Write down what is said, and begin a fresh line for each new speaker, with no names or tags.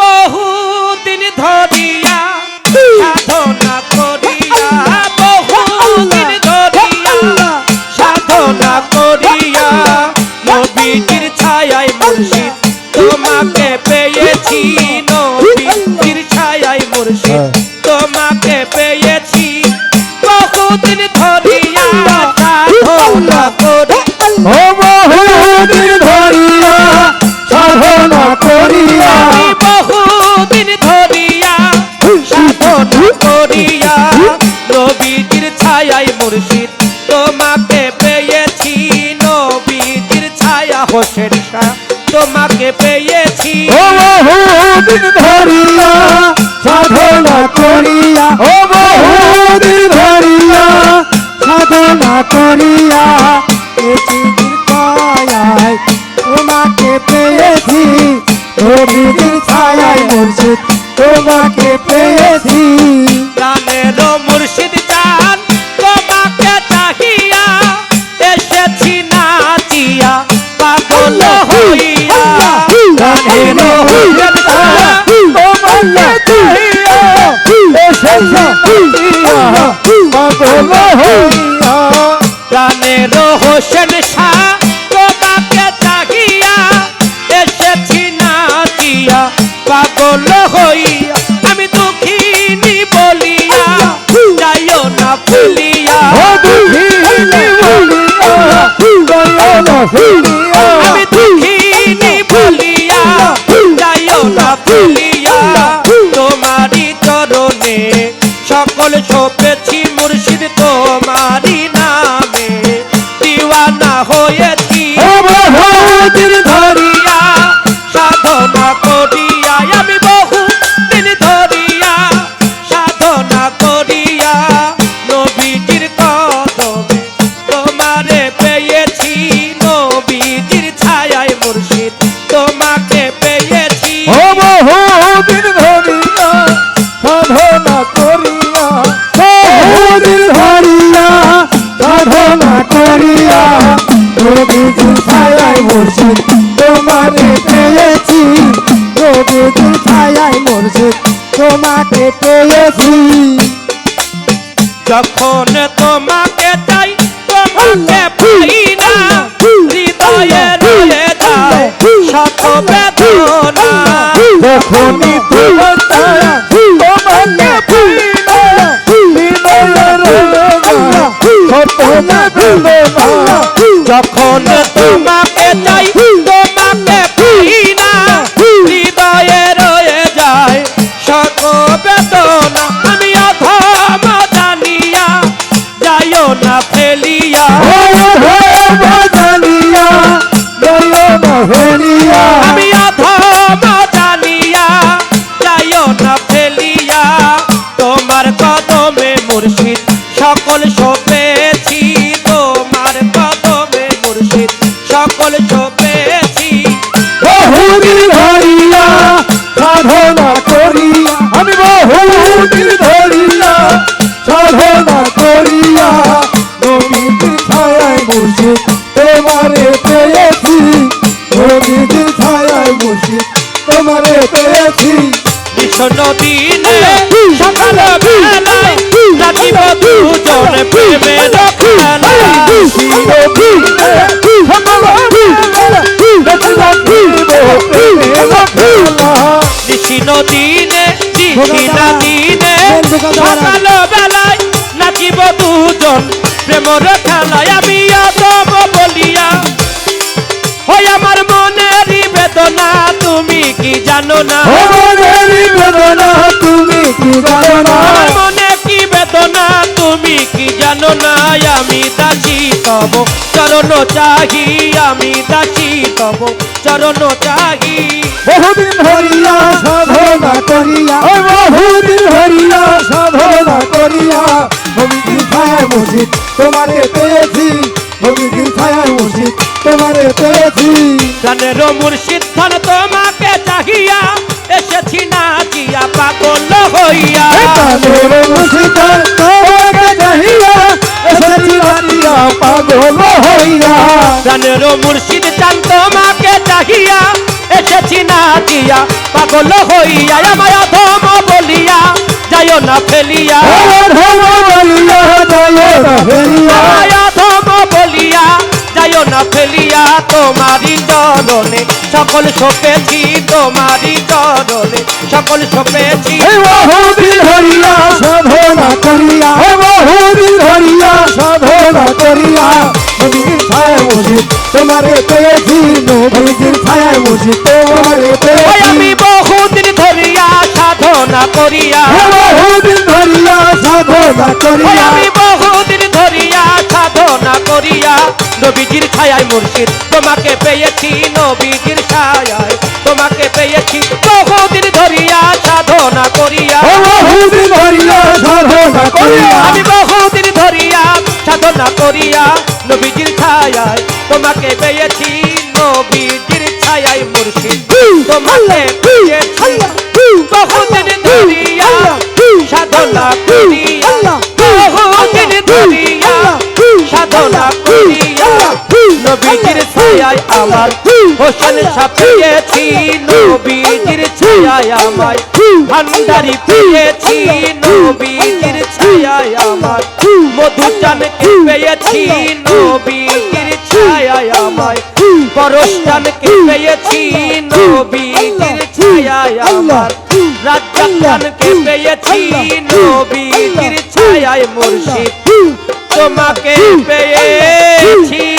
বহুদিন ধরিয়া সাধনা মুর্শিদ, তোমাকে পেয়েছি নবীজির ছায়া। হোসেন শাহ, তোমাকে পেয়েছি।
সাধনা করিয়া। ও বহুদিন ধরিয়া, সাধনা করিয়া। পৃথিবীর তোমাকে পেয়েছি রবিদিন ছায়ায় মুর্শিদ, তোমাকে পেয়েছি।
গানের হোসেন শাহ তোমাকে চাহিয়া এসেছি নাচিয়া পাগল হইয়া আমি দুঃখিনী বলিয়া যাইও না ভুলিয়া
ও দুঃখিনী বলিয়া দয়াল ফিরিয়া
আমি
বহুদিন ধরিয়া
সাধনা করিয়া আমি বহু দিন ধরিয়া সাধনা করিয়া নবীজির কদমে তোমারে পেয়েছি নবীজির ছায়ায় মুর্শিদ তোমাকে পেয়েছি।
বহুদিন ধরিয়া সাধনা করিয়া বহুদিন ধরিয়া সাধনা করিয়া ছায়ায় তোমাকে পেয়েছি রবিদিন ছায়ায় মুর্শিদ তোমাকে পেয়েছি
যখন তোমাকে চাই তোমাকে পাই না হৃদয়ে রয়ে যায় শত বেদনা
যখনই তোমার
যখন তোমাকে খেলায় নিশিন দিনে দিহিনা দিনে সকাল বেলায় নাচিব দুজন প্রেমর খেলায় আমি অদম বলিয়া ওই আমার জানো না চরণ চাহি আমি দাসী তব চরণ চাহি।
বহুদিন ধরিয়া সাধনা করিয়া বহুদিন ধরিয়া সাধনা করিয়া হবিদি ছায়া মসজিদ তোমারে পেয়েছি হবিদি ছায়া মসজিদ তোমারে পেয়েছি।
জানের মুর্শিদ ধন তোমাকে চাহিয়া এসেছি না নাচিয়া পাগল হইয়া।
তাদের মসজিদ
জানের মুর্শিদ চান তোমাকে চাহিয়া। এসেছি না দিয়া পাগল হইয়া আমায় ধম বলিয়া। যাইও না ফেলিয়া। ধম বলিয়া যাইও না ফেলিয়া। তোমারই চরণে। সকল সপেছি তোমারই চরণে। সকল সপেছি
হে বহুদিন হরিয়া সাধনা করিয়া। হরিয়া
আমি বহুদিন ধরিয়া সাধনা করিয়া
বহুদিন ধরিয়া সাধনা করিয়া।
আমি বহুদিন ধরিয়া সাধনা করিয়া। নবীজির ছায়ায় মুর্শিদ তোমাকে পেয়েছি নবীজির ছায়ায়। তোমাকে পেয়েছি বহুদিন ধরিয়া সাধনা করিয়া।
বহুদিন হরিয়া সাধনা করিয়া।
আমি বহুদিন ধরিয়া সাধনা করিয়া নবীজির ছায়ায় তোমাকে পেয়েছি তোমাকে পেয়েছি বহুদিন ধরিয়া সাধনা করিয়া বহুদিন ধরিয়া সাধনা করিয়া নবীজির ছায়ায় আমার হোসেন সাপিয়েছি নবীজির ছায়ায় আমায় ভান্ডারি পেয়েছি, নবীজির ছায়ায় আমার মধুচানকে পেয়েছি নবীজির ছায়ায় আমায় পরশটানকে পেয়েছি নবীর ছায়ায় আমার। রাজ্জাকানকে পেয়েছি নবীর ছায়ায় মুর্শিদ। তোমাকে পেয়ে